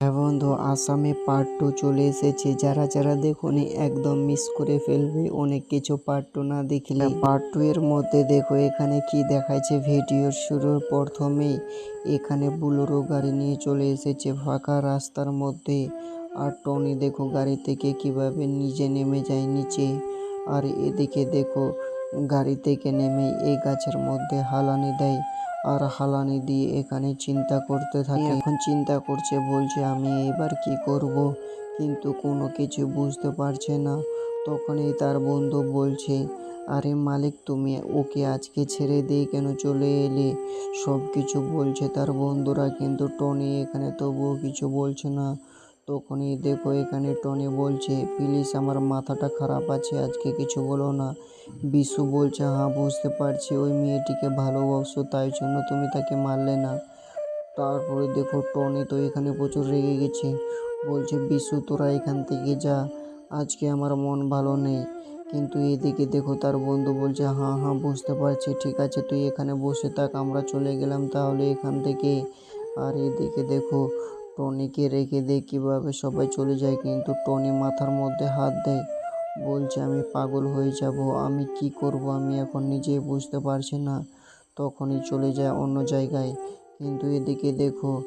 হ্যাঁ বন্ধু, আসামে পার্ট টু চলে এসেছে। যারা যারা দেখুনি, একদম মিস করে ফেলবে। অনেক কিছু পার্ট টু না দেখলে। পার্ট টু এর মধ্যে দেখো, এখানে কি দেখাচ্ছে ভিডিওর শুরুর প্রথমেই এখানে বুলোরো গাড়ি নিয়ে চলে এসেছে ফাঁকা রাস্তার মধ্যে। আর টনি দেখো, গাড়ি থেকে কীভাবে নিজে নেমে যায় নিচে। আর এদিকে দেখো, গাড়ি থেকে নেমে এই গাছের মধ্যে হালানি দেয়। আর হালানি দিয়ে এখানে চিন্তা করতে থাকে। এখন চিন্তা করছে, বলছে, আমি এবার কি করব? কিন্তু কোনো কিছু বুঝতে পারছে না। তখনই তার বন্ধু বলছে, আরে মালিক, তুমি ওকে আজকে ছেড়ে দিয়ে কেন চলে এলে? সব কিছু বলছে তার বন্ধুরা, কিন্তু টনি এখানে তবুও কিছু বলছে না। তখনই দেখো, এখানে টনি বলছে, প্লিজ, আমার মাথাটা খারাপ আছে, আজকে কিছু বলো না। বিশু বলছে হ্যাঁ বুঝতে পারছি, ওই মেয়েটিকে ভালোবাসো, তাই জন্য তুমি তাকে মারলে না। তারপরে দেখো, টনি তো এখানে প্রচুর রেগে গেছে। বলছে, বিশু, তোরা এখান থেকে যা, আজকে আমার মন ভালো নেই। কিন্তু এদিকে দেখো, তার বন্ধু বলছে হ্যাঁ হ্যাঁ বুঝতে পারছি, ঠিক আছে, তুই এখানে বসে থাক, আমরা চলে গেলাম তাহলে এখান থেকে। আর এদিকে দেখো, টনিকে রেখে দিয়ে, কীভাবে সবাই চলে যায়, কিন্তু টনি মাথার মধ্যে হাত দেয়। বলছে, আমি পাগল হয়ে যাব। আমি কি করব আমি এখন নিজেই বুঝতে পারছি না। তখনই চলে যায় অন্য জায়গায়। কিন্তু এদিকে দেখো,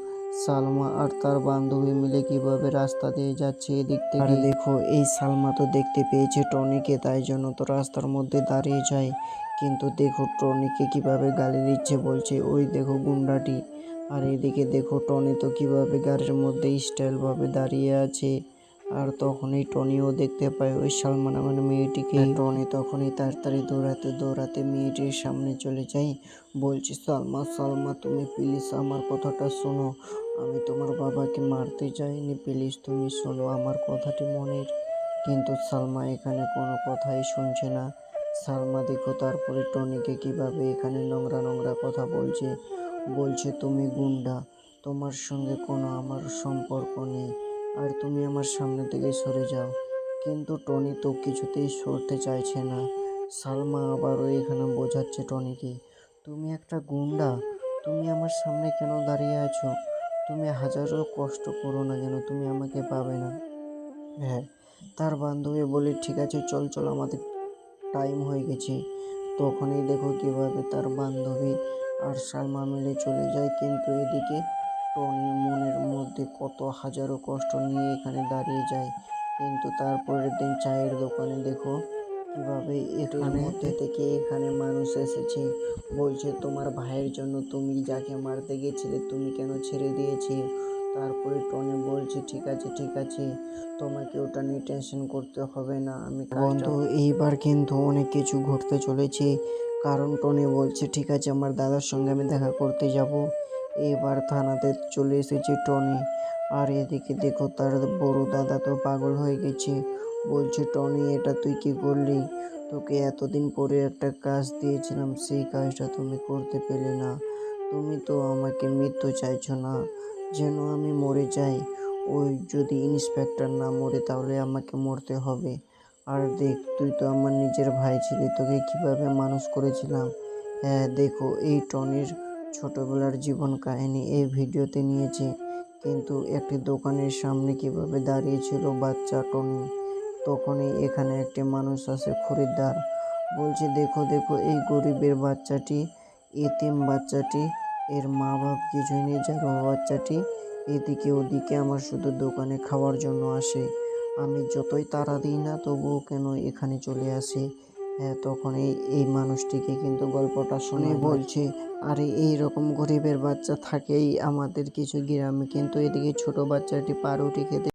সালমা আর তার বান্ধবী মিলে কীভাবে রাস্তা দিয়ে যাচ্ছে এদিক থেকে। দেখো, এই সালমা তো দেখতে পেয়েছে টনিকে, তাই জন্য তো রাস্তার মধ্যে দাঁড়িয়ে যায়। কিন্তু দেখো, টনিকে কীভাবে গালি দিচ্ছে বলছে, ওই দেখো গুন্ডাটি। আর এদিকে দেখো, টনি তো কীভাবে গাড়ির মধ্যে স্টাইলভাবে দাঁড়িয়ে আছে। আর তখনই টনিও দেখতে পায় ওই সালমা নামের মেয়েটিকে। টনি তখনই তাড়াতাড়ি দৌড়াতে দৌড়াতে মেয়েটির সামনে চলে যায়। বলছি সালমা সালমা তুমি প্লিজ আমার কথাটা শোনো। আমি তোমার বাবাকে মারতে যাইনি প্লিজ তুমি শোনো আমার কথাটি মনের। কিন্তু সালমা এখানে কোনো কথাই শুনছে না। সালমা দেখো তারপরে টনিকে কীভাবে এখানে নোংরা নোংরা কথা বলছে। বলছে তুমি গুন্ডা তোমার সঙ্গে কোনো আমার সম্পর্ক নেই। আর তুমি আমার সামনে থেকে সরে যাও। কিন্তু টনি তো কিছুতেই সরতে চাইছে না। সালমা আবারও এখানে বোঝাচ্ছে টনিকে, তুমি একটা গুন্ডা, তুমি আমার সামনে কেন দাঁড়িয়ে আছো? তুমি হাজারো কষ্ট করো না কেন? তুমি আমাকে পাবে না? হ্যাঁ তার বান্ধবী বলে, ঠিক আছে, চল চল, আমাদের টাইম হয়ে গেছে। তখনই দেখো কীভাবে তার বান্ধবী আর সালমা মিলে চলে যায়। কিন্তু এদিকে টনি মনের মধ্যে কত হাজারো কষ্ট নিয়ে এখানে দাঁড়িয়ে যায়। কিন্তু তারপরের দিন চায়ের দোকানে দেখো কীভাবে এখানে মধ্যে থেকে এখানে মানুষ এসেছে। বলছে তোমার ভাইয়ের জন্য তুমি যাকে মারতে গেছিলে তুমি কেন ছেড়ে দিয়েছে? তারপরে টনি বলছে ঠিক আছে ঠিক আছে তোমাকে ওটা নিয়ে টেনশন করতে হবে না আমি বন্ধু এইবার কিন্তু অনেক কিছু ঘটতে চলেছে। কারণ টনি বলছে ঠিক আছে আমার দাদার সঙ্গে আমি দেখা করতে যাব। এবার থানাতে চলে এসেছে টনি। আর এদিকে দেখো, তার বড় দাদা তো পাগল হয়ে গেছে। বলছে, টনি, এটা তুই কি করলি? তোকে এতদিন পরে একটা কাজ দিয়েছিলাম, সেই কাজটা তুমি করতে পেলে না। তুমি তো আমাকে মৃত্যু চাইছো না, যেন আমি মরে যাই। ওই যদি ইন্সপেক্টর না মরে, তাহলে আমাকে মরতে হবে। আর দেখ, তুই তো আমার নিজের ভাই ছিলি, তোকে কীভাবে মানুষ করেছিলাম? হ্যাঁ দেখো, এই টনির ছোটবেলার জীবন কাহিনী এই ভিডিওতে নিয়েছে। কিন্তু একটি দোকানের সামনে কীভাবে দাঁড়িয়েছিল বাচ্চা টনি? তখনই এখানে একটি মানুষ আসে খরিদ্দার। বলছে, দেখো দেখো, এই গরিবের বাচ্চাটি, এতিম বাচ্চাটি, এর মা বাপ কিছুই নেই, যার বাচ্চাটি এদিকে ওদিকে আমার শুধু দোকানে খাওয়ার জন্য আসে। আমি যতই তাড়া দিই না, তবুও কেন এখানে চলে আসে? তখন এই এই মানুষটিকে কিন্তু গল্পটা শুনে বলছে আরে এই রকম গরিবের বাচ্চা থাকেই আমাদের কিছু গ্রামে। কিন্তু এদিকে ছোট বাচ্চাটি পাউরুটি খেতে